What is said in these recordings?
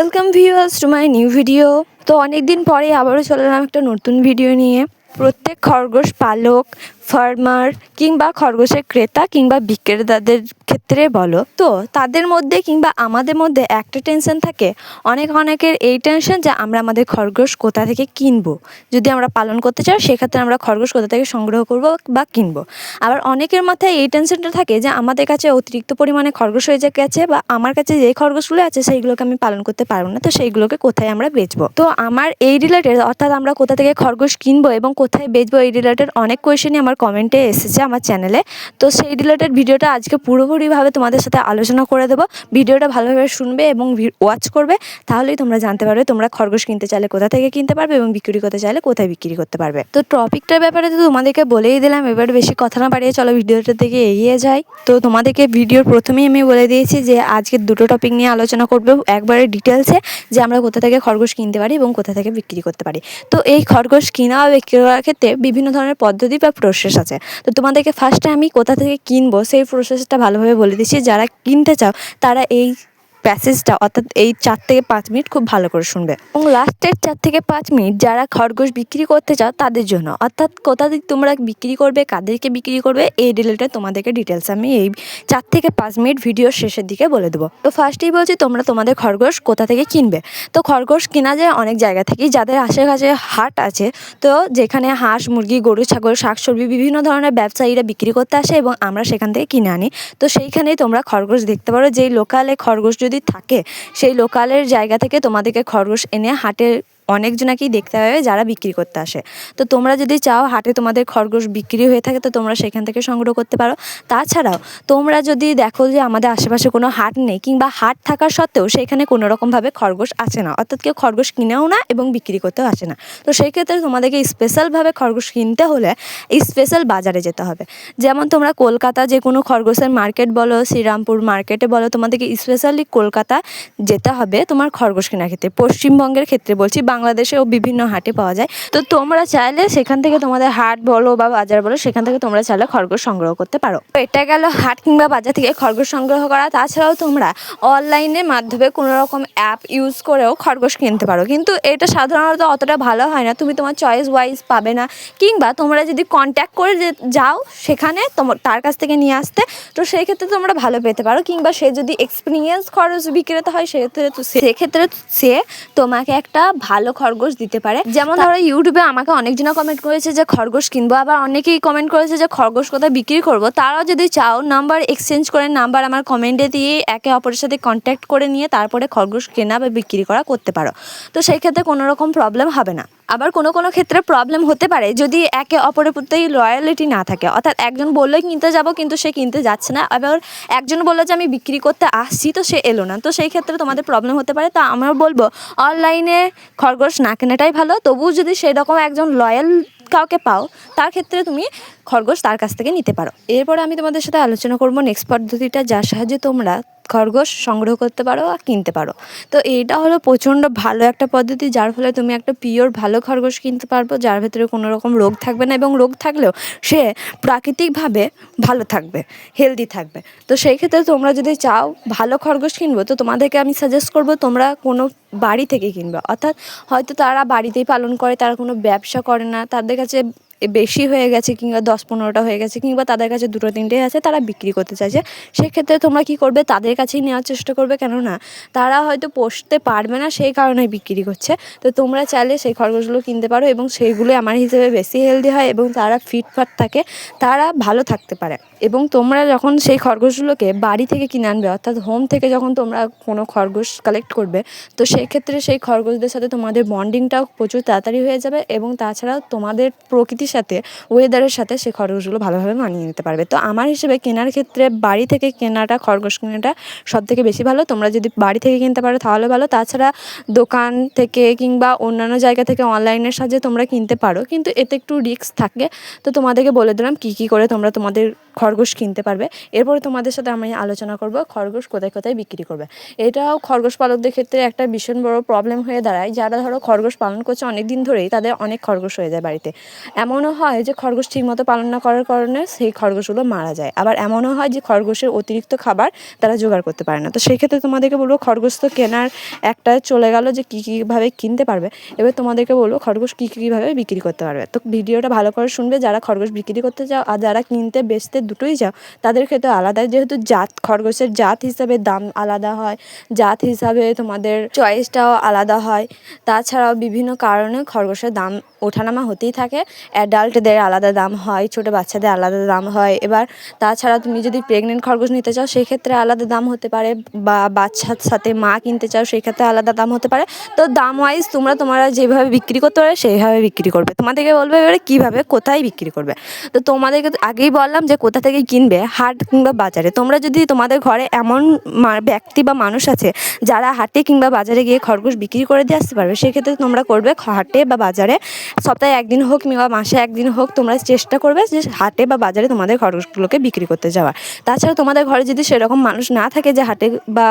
Welcome viewers to my new video তো অনেক দিন পরে আবারও চলে এলাম একটা নতুন ভিডিও নিয়ে। প্রত্যেক খরগোশ, পালক ফার্মার কিংবা খরগোশের ক্রেতা কিংবা বিক্রেতাদের ক্ষেত্রে বলো, তো তাদের মধ্যে কিংবা আমাদের মধ্যে একটা টেনশন থাকে। অনেক অনেকের এই টেনশন যে আমরা আমাদের খরগোশ কোথা থেকে কিনবো? যদি আমরা পালন করতে চাই, সেক্ষেত্রে আমরা খরগোশ কোথা থেকে সংগ্রহ করব বা কিনবো? আবার অনেকের মাথায় এই টেনশনটা থাকে যে আমাদের কাছে অতিরিক্ত পরিমাণে খরগোশ হয়ে গেছে বা আমার কাছে যে খরগোশগুলো আছে, সেইগুলোকে আমি পালন করতে পারব না। তো সেইগুলোকে কোথায় আমরা বেচবো? তো আমার এই রিলেটেড অর্থাৎ আমরা কোথা থেকে খরগোশ কিনবো এবং কোথায় বেচবো এই রিলেটেড অনেক কোয়েশনই আমার কমেন্টে এসেছে আমার চ্যানেলে। তো সেই রিলেটেড ভিডিওটা আজকে পুরোপুরিভাবে তোমাদের সাথে আলোচনা করে দেবো। ভিডিওটা ভালোভাবে শুনবে এবং ওয়াচ করবে, তাহলেই তোমরা জানতে পারবে তোমরা খরগোশ কিনতে চাইলে কোথা থেকে কিনতে পারবে এবং বিক্রি করতে চাইলে কোথায় বিক্রি করতে পারবে। তো টপিকটার ব্যাপারে তো তোমাদেরকে বলেই দিলাম, এবার বেশি কথা না বাড়িয়ে চলো ভিডিওটার দিকে এগিয়ে যাই। তো তোমাদেরকে ভিডিওর প্রথমেই আমি বলে দিয়েছি যে, আজকে দুটো টপিক নিয়ে আলোচনা করব একবারে ডিটেলসে যে আমরা কোথা থেকে খরগোশ কিনতে পারি এবং কোথা থেকে বিক্রি করতে পারি। তো এই খরগোশ কিনা বা বিক্রি করার ক্ষেত্রে বিভিন্ন ধরনের পদ্ধতি বা প্রসেস আছে। তো তোমাদেরকে ফার্স্টে আমি কোথা থেকে কিনবো সেই প্রসেসটা ভালোভাবে বলে দিচ্ছি। যারা কিনতে চাও, তারা এই প্যাসেজটা, অর্থাৎ এই চার থেকে পাঁচ মিনিট খুব ভালো করে শুনবে। এবং লাস্টের চার থেকে পাঁচ মিনিট যারা খরগোশ বিক্রি করতে চাও তাদের জন্য, অর্থাৎ কোথা থেকে তোমরা বিক্রি করবে, কাদেরকে বিক্রি করবে, এই রিলেটেড তোমাদেরকে ডিটেলস আমি এই চার থেকে পাঁচ মিনিট ভিডিওর শেষের দিকে বলে দেবো। তো ফার্স্টেই বলছি, তোমরা তোমাদের খরগোশ কোথা থেকে কিনবে? তো খরগোশ কেনা যায় অনেক জায়গা থেকেই যাদের আশেপাশে হাট আছে, তো যেখানে হাঁস, মুরগি, গরু, ছাগল, শাকসবজি, বিভিন্ন ধরনের ব্যবসায়ীরা বিক্রি করতে আসে এবং আমরা সেখান থেকে কিনে আনি। তো সেইখানেই তোমরা খরগোশ দেখতে পারো, যেই লোকালে খরগোশ থাকে সেই লোকালের জায়গা থেকে তোমাদেরকে খরগোশ এনে হাটে অনেকজনাকেই দেখতে পাবে যারা বিক্রি করতে আসে। তো তোমরা যদি চাও হাটে তোমাদের খরগোশ বিক্রি হয়ে থাকে, তো তোমরা সেখান থেকে সংগ্রহ করতে পারো। তাছাড়াও তোমরা যদি দেখো যে আমাদের আশেপাশে কোনো হাট নেই কিংবা হাট থাকার সত্ত্বেও সেখানে কোনো রকমভাবে খরগোশ আসে না। অর্থাৎ কেউ খরগোশ কিনেও না এবং বিক্রি করতেও আসে না। তো সেই ক্ষেত্রে তোমাদেরকে স্পেশালভাবে খরগোশ কিনতে হলে স্পেশাল বাজারে যেতে হবে। যেমন তোমরা কলকাতা যে কোনো খরগোশের মার্কেট বলো, শ্রীরামপুর মার্কেটে বলো, তোমাদেরকে স্পেশালি কলকাতা যেতে হবে তোমার খরগোশ কেনার ক্ষেত্রে। পশ্চিমবঙ্গের ক্ষেত্রে বলছি বাংলাদেশেও বিভিন্ন হাটে পাওয়া যায়। তো তোমরা চাইলে সেখান থেকে তোমাদের হাট বলো বা বাজার বলো, সেখান থেকে তোমরা চাইলে খরগোশ সংগ্রহ করতে পারো। এটা গেল হাট কিংবা বাজার থেকে খরগোশ সংগ্রহ করা। তাছাড়াও তোমরা অনলাইনের মাধ্যমে কোনো রকম অ্যাপ ইউজ করেও খরগোশ কিনতে পারো। কিন্তু এটা সাধারণত অতটা ভালো হয় না। তুমি তোমার চয়েস ওয়াইজ পাবে না। কিংবা তোমরা যদি কন্ট্যাক্ট করে যাও সেখানে তোমার তার কাছ থেকে নিয়ে আসতে, তো সেই ক্ষেত্রে তোমরা ভালো পেতে পারো। কিংবা সে যদি এক্সপিরিয়েন্স খরচ বিক্রেতা হয়, সেক্ষেত্রে সেক্ষেত্রে সে তোমাকে একটা ভালো খরগোশ দিতে পারে। যেমন ধরো ইউটিউবে আমাকে অনেকজনা কমেন্ট করেছে যে খরগোশ কিনবো আবার অনেকেই কমেন্ট করেছে যে খরগোশ কোথায় বিক্রি করব। তারাও যদি চাও নাম্বার এক্সচেঞ্জ করে নাম্বার আমার কমেন্টে দিয়ে একে অপরের সাথে কন্ট্যাক্ট করে নিয়ে তারপরে খরগোশ কেনা বা বিক্রি করা করতে পারো। তো সেই ক্ষেত্রে কোনোরকম প্রবলেম হবে না। আবার কোনো কোনো ক্ষেত্রে প্রবলেম হতে পারে যদি একে অপরের প্রতি লয়ালিটি না থাকে। অর্থাৎ একজন বলল, কিনতে যাব, কিন্তু সে কিনতে যাচ্ছে না। আবার একজন বলল যে, আমি বিক্রি করতে আসছি, তো সে এলো না। তো সেই ক্ষেত্রে তোমাদের প্রবলেম হতে পারে। তা আমরা বলব অনলাইনে খরগোশ না কেনাটাই ভালো। তবুও যদি সেই রকম একজন লয়াল কাউকে পাও, তার ক্ষেত্রে তুমি খরগোশ তার কাছ থেকে নিতে পারো। এরপরে আমি তোমাদের সাথে আলোচনা করব নেক্সট পদ্ধতিটা, যার সাহায্যে তোমরা খরগোশ সংগ্রহ করতে পারো আর কিনতে পারো। তো এইটা হলো প্রচণ্ড ভালো একটা পদ্ধতি, যার ফলে তুমি একটা পিওর ভালো খরগোশ কিনতে পারব, যার ভেতরে কোনো রকম রোগ থাকবে না এবং রোগ থাকলেও সে প্রাকৃতিকভাবে ভালো থাকবে হেলদি থাকবে। তো সেই ক্ষেত্রে তোমরা যদি চাও ভালো খরগোশ কিনবো, তো তোমাদেরকে আমি সাজেস্ট করব তোমরা কোনো বাড়ি থেকে কিনবে। অর্থাৎ হয়তো তারা বাড়িতেই পালন করে, তারা কোনো ব্যবসা করে না, তাদের কাছে বেশি হয়ে গেছে কিংবা দশ পনেরোটা হয়ে গেছে কিংবা তাদের কাছে দুটো তিনটে আছে, তারা বিক্রি করতে চাইছে। সেক্ষেত্রে তোমরা কী করবে? তাদের কাছেই নেওয়ার চেষ্টা করবে কেননা তারা হয়তো পোষতে পারবে না সেই কারণে বিক্রি করছে। তো তোমরা চাইলে সেই খরগোশগুলো কিনতে পারো এবং সেইগুলো আমার হিসেবে বেশি হেলদি হয় এবং তারা ফিটফাট থাকে, তারা ভালো থাকতে পারে। এবং তোমরা যখন সেই খরগোশগুলোকে বাড়ি থেকে কিনে আনবে, অর্থাৎ হোম থেকে যখন তোমরা কোনো খরগোশ কালেক্ট করবে, তো সেই ক্ষেত্রে সেই খরগোশদের সাথে তোমাদের বন্ডিংটাও প্রচুর তাড়াতাড়ি হয়ে যাবে এবং তাছাড়াও তোমাদের প্রকৃতির সাথে ওয়েদারের সাথে সে খরগোশগুলো ভালোভাবে মানিয়ে নিতে পারবে। তো আমার হিসেবে কেনার ক্ষেত্রে বাড়ি থেকে কেনাটা, খরগোশ কেনাটা সব থেকে বেশি ভালো। তোমরা যদি বাড়ি থেকে কিনতে পারো তাহলে ভালো। তাছাড়া দোকান থেকে কিংবা অন্যান্য জায়গা থেকে অনলাইনের সাহায্যে তোমরা কিনতে পারো। কিন্তু এতে একটু রিস্ক থাকে। তো তোমাদেরকে বলে দিলাম কী কী করে তোমরা তোমাদের খরগোশ কিনতে পারবে। এরপরে তোমাদের সাথে আমি আলোচনা করব খরগোশ কোথায় কোথায় বিক্রি করবে। এটাও খরগোশ পালকদের ক্ষেত্রে একটা ভীষণ বড় প্রবলেম হয়ে দাঁড়ায়। যারা ধরো খরগোশ পালন করছে অনেক দিন ধরেই তাদের অনেক খরগোশ হয়ে যায় বাড়িতে। এমন এমনও হয় যে খরগোশ ঠিকমতো পালন না করার কারণে সেই খরগোশগুলো মারা যায়। আবার এমনও হয় যে খরগোশের অতিরিক্ত খাবার তারা জোগাড় করতে পারে না। তো সেই ক্ষেত্রে তোমাদেরকে বলব, খরগোশ তো কেনার একটা চলে গেল যে কী কীভাবে কিনতে পারবে। এবার তোমাদেরকে বলব, খরগোশ কী কীভাবে বিক্রি করতে পারবে। তো ভিডিওটা ভালো করে শুনবে, যারা খরগোশ বিক্রি করতে চাও আর যারা কিনতে, বেচতে দুটোই চাও, তাদের ক্ষেত্রে আলাদা। যেহেতু জাত, খরগোশের জাত হিসাবে দাম আলাদা হয়, জাত হিসাবে তোমাদের চয়েসটাও আলাদা হয়। তাছাড়াও বিভিন্ন কারণে খরগোশের দাম ওঠানামা হতেই থাকে। অ্যাডাল্টদের আলাদা দাম হয়, ছোটো বাচ্চাদের আলাদা দাম হয়। এবার তাছাড়া তুমি যদি প্রেগনেন্ট খরগোশ নিতে চাও, সেক্ষেত্রে আলাদা দাম হতে পারে বা বাচ্চার সাথে মা কিনতে চাও, সেক্ষেত্রে আলাদা দাম হতে পারে। তো দাম ওয়াইজ তোমরা তোমরা যেভাবে বিক্রি করতে পারবে, সেইভাবে বিক্রি করবে। তোমাদেরকে বলবে এবারে কীভাবে, কোথায় বিক্রি করবে। তো তোমাদেরকে আগেই বললাম যে কোথা থেকে কিনবে, হাট কিংবা বাজারে। তোমরা যদি তোমাদের ঘরে এমন ব্যক্তি বা মানুষ আছে, যারা হাটে কিংবা বাজারে গিয়ে খরগোশ বিক্রি করে দিয়ে আসতে পারবে, সেক্ষেত্রে তোমরা করবে হাটে বা বাজারে সপ্তাহে একদিন হোক কিংবা মাসে একদিন হোক তোমরা চেষ্টা করবে যে হাটে বা বাজারে তোমাদের খরগোশগুলোকে বিক্রি করতে যাওয়া তাছাড়া তোমাদের ঘরে যদি সেরকম মানুষ না থাকে যে হাটে বা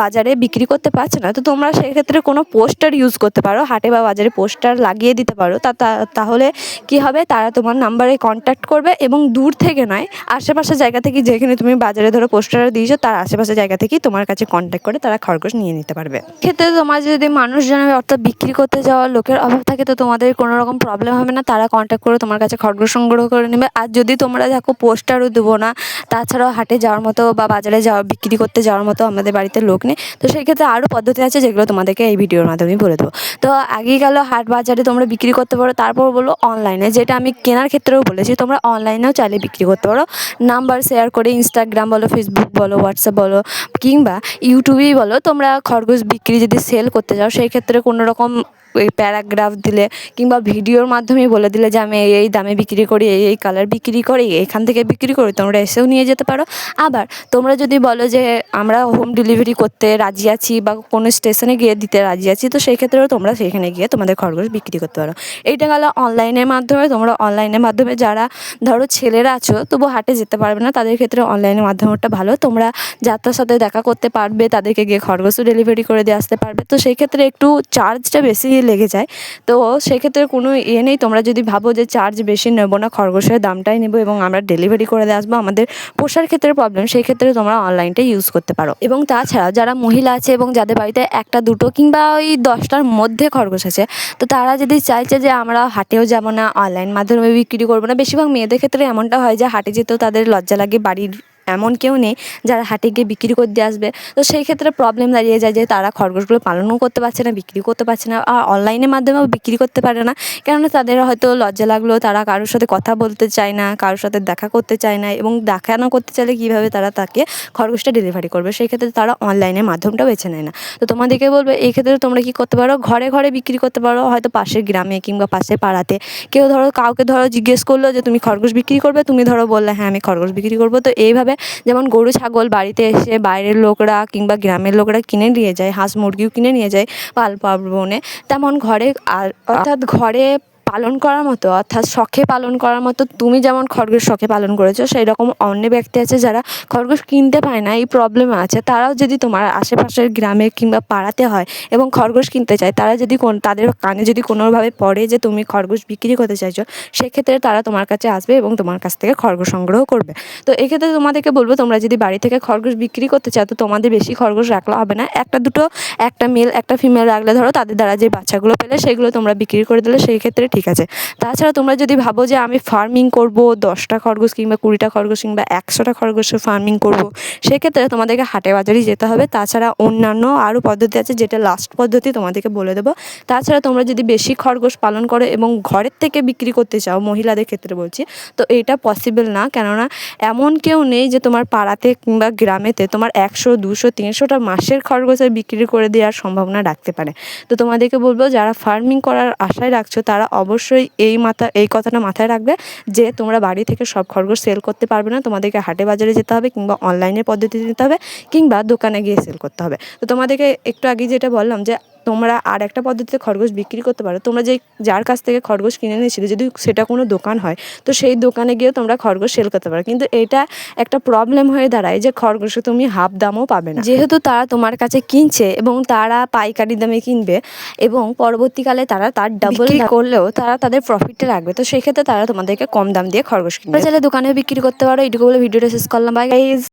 বাজারে বিক্রি করতে পারছে না, তো তোমরা সেক্ষেত্রে কোনো পোস্টার ইউজ করতে পারো, হাটে বা বাজারে পোস্টার লাগিয়ে দিতে পারো। তা তাহলে কি হবে? তারা তোমার নাম্বারে কন্ট্যাক্ট করবে এবং দূর থেকে নয়, আশেপাশের জায়গা থেকে যেখানে তুমি বাজারে ধরো পোস্টার দিয়েছ, তার আশেপাশের জায়গা থেকেই তোমার কাছে কন্ট্যাক্ট করে তারা খরগোশ নিয়ে নিতে পারবে। ক্ষেত্রে তোমার যদি মানুষজনের অর্থাৎ বিক্রি করতে যাওয়া লোকের অভাব থাকে, তো তোমাদের কোনো রকম প্রবলেম হবে না, তারা কন্ট্যাক্ট করে তোমার কাছে খরগোশ সংগ্রহ করে নেবে। আর যদি তোমরা দেখো পোস্টারও দেবো না, তাছাড়াও হাটে যাওয়ার মতো বা বাজারে যাওয়া, বিক্রি করতে যাওয়ার মতো আমাদের বাড়িতে লোক নেই। তো সেই ক্ষেত্রে আরও পদ্ধতি আছে যেগুলো তোমাদেরকে এই ভিডিওর মাধ্যমে বলে দেবো। তো আগেই গেল হাট বাজারে তোমরা বিক্রি করতে পারো, তারপর বলো অনলাইনে। যেটা আমি কেনার ক্ষেত্রেও বলেছি, তোমরা অনলাইনেও চাইলে বিক্রি করতে পারো। নাম্বার শেয়ার করে ইনস্টাগ্রাম বলো ফেসবুক বলো হোয়াটসঅ্যাপ বলো, কিংবা ইউটিউবেই বলো, তোমরা খরগোশ বিক্রি যদি সেল করতে যাও, সেই ক্ষেত্রে কোনো রকম ওই প্যারাগ্রাফ দিলে কিংবা ভিডিওর মাধ্যমে বলে দিলে যে আমি এই এই দামে বিক্রি করি, এই এই কালার বিক্রি করি, এখান থেকে বিক্রি করি, তোমরা এসেও নিয়ে যেতে পারো। আবার তোমরা যদি বলো যে আমরা হোম ডেলিভারি করতে রাজি আছি বা কোনো স্টেশনে গিয়ে দিতে রাজি আছি, তো সেই ক্ষেত্রেও তোমরা সেখানে গিয়ে তোমাদের খরগোশ বিক্রি করতে পারো। এইটা গেলো অনলাইনের মাধ্যমে, তোমরা অনলাইনের মাধ্যমে যারা ধরো ছেলেরা আছো, তবু হাটে যেতে পারবে না, তাদের ক্ষেত্রে অনলাইনের মাধ্যমটা ভালো। তোমরা যাত্রার সাথে দেখা করতে পারবে, তাদেরকে গিয়ে খরগোশও ডেলিভারি করে দিয়ে আসতে পারবে। তো সেই ক্ষেত্রে একটু চার্জটা বেশি লেগে যায়। তো সেক্ষেত্রে কোনো ইয়ে নেই। তোমরা যদি ভাবো যে চার্জ বেশি নেব না, খরগোশের দামটাই নেব এবং আমরা ডেলিভারি করে দিয়ে আসব আমাদের পোষার ক্ষেত্রে প্রবলেম সেই ক্ষেত্রে তোমরা অনলাইনটা ইউজ করতে পারো। এবং তাছাড়া যারা মহিলা আছে এবং যাদের বাড়িতে একটা, দুটো কিংবা ওই দশটার মধ্যে খরগোশ আছে, তো তারা যদি চাইছে যে আমরা হাটেও যাব না অনলাইন মাধ্যমে বিক্রি করব না, বেশিরভাগ মেয়েদের ক্ষেত্রে এমনটা হয় যে হাটে যেতেও তাদের লজ্জা লাগে, বাড়ির এমন কেউ নেই যারা হাটে গিয়ে বিক্রি করে দিয়ে আসবে। তো সেই ক্ষেত্রে প্রবলেম দাঁড়িয়ে যায় যে তারা খরগোশগুলো পালনও করতে পারছে না বিক্রি করতে পারছে না আর অনলাইনের মাধ্যমেও বিক্রি করতে পারে না। কেননা তাদের হয়তো লজ্জা লাগল, তারা কারোর সাথে কথা বলতে চায় না, কারোর সাথে দেখা করতে চায় না এবং দেখা না করতে চাইলে কীভাবে তারা তাকে খরগোশটা ডেলিভারি করবে? সেই ক্ষেত্রে তারা অনলাইনের মাধ্যমটা বেছে নেয় না। তো তোমাদেরকে বলবে, এই ক্ষেত্রে তোমরা কী করতে পারো? ঘরে ঘরে বিক্রি করতে পারো, হয়তো পাশের গ্রামে কিংবা পাশের পাড়াতে। কেউ ধরো, কাউকে ধরো জিজ্ঞেস করল যে, তুমি খরগোশ বিক্রি করবে? তুমি ধরো বললে হ্যাঁ আমি খরগোশ বিক্রি করব। তো এইভাবে যেমন গরু, ছাগল বাড়িতে এসে বাইরের লোকরা কিংবা গ্রামের লোকরা কিনে নিয়ে যায়, হাঁস মুরগিও কিনে নিয়ে যায় পাল পার্বণে। তেমন ঘরে আর অর্থাৎ ঘরে পালন করার মতো, অর্থাৎ শখে পালন করার মতো, তুমি যেমন খরগোশ শখে পালন করেছ সেই রকম অন্য ব্যক্তি আছে যারা খরগোশ কিনতে পায় না, এই প্রবলেম আছে। তারাও যদি তোমার আশেপাশের গ্রামে কিংবা পাড়াতে হয় এবং খরগোশ কিনতে চায়, তারা যদি কোন, তাদের কানে যদি কোনোভাবে পড়ে যে তুমি খরগোশ বিক্রি করতে চাইছো, সেক্ষেত্রে তারা তোমার কাছে আসবে এবং তোমার কাছ থেকে খরগোশ সংগ্রহ করবে। তো এক্ষেত্রে তোমাদেরকে বলব, তোমরা যদি বাড়ি থেকে খরগোশ বিক্রি করতে চাও, তো তোমাদের বেশি খরগোশ রাখলে হবে না। একটা দুটো, একটা মেল একটা ফিমেল রাখলে ধরো, তাদের দ্বারা যে বাচ্চাগুলো পেলে, সেগুলো তোমরা বিক্রি করে দিলে, সেই ক্ষেত্রে ঠিক আছে। তাছাড়া তোমরা যদি ভাবো যে আমি ফার্মিং করব, দশটা খরগোশ কিংবা কুড়িটা খরগোশ কিংবা একশোটা খরগোশের ফার্মিং করব, সেক্ষেত্রে তোমাদেরকে হাটে বাজারেই যেতে হবে। তাছাড়া অন্যান্য আরও পদ্ধতি আছে যেটা লাস্ট পদ্ধতি তোমাদেরকে বলে দেবো। তাছাড়া তোমরা যদি বেশি খরগোশ পালন করো এবং ঘরের থেকে বিক্রি করতে চাও, মহিলাদের ক্ষেত্রে বলছি, তো এটা পসিবল না। কেননা এমন কেউ নেই যে তোমার পাড়াতে কিংবা গ্রামেতে তোমার একশো, দুশো, তিনশোটা মাসের খরগোশের বিক্রি করে দেওয়ার সম্ভাবনা রাখতে পারে। তো তোমাদেরকে বলব, যারা ফার্মিং করার আশায় রাখছো, তারা অবশ্যই এই মাথা, এই কথাটা মাথায় রাখবে যে তোমরা বাড়ি থেকে সব খরগোশ সেল করতে পারবে না। তোমাদেরকে হাটে বাজারে যেতে হবে কিংবা অনলাইনে পদ্ধতিতে নিতে হবে কিংবা দোকানে গিয়ে সেল করতে হবে। তো তোমাদেরকে একটু আগে যেটা বললাম যে তোমরা আর একটা পদ্ধতিতে খরগোশ বিক্রি করতে পারো। তোমরা যেই যার কাছ থেকে খরগোশ কিনে নিয়েছিলে যদি সেটা কোনো দোকান হয় তো সেই দোকানে গিয়েও তোমরা খরগোশ সেল করতে পারো। কিন্তু এটা একটা প্রবলেম হয়ে দাঁড়ায় যে খরগোশে তুমি হাফ দামও পাবে না। যেহেতু তারা তোমার কাছে কিনছে এবং তারা পাইকারি দামে কিনবে এবং পরবর্তীকালে তারা তার ডাবল করলেও তারা তাদের প্রফিটটা রাখবে। তো সেক্ষেত্রে তারা তোমাদেরকে কম দাম দিয়ে খরগোশ কিনবে। চাইলে দোকানেও বিক্রি করতে পারো। এইটুকু বলে ভিডিওটা শেষ করলাম। By guys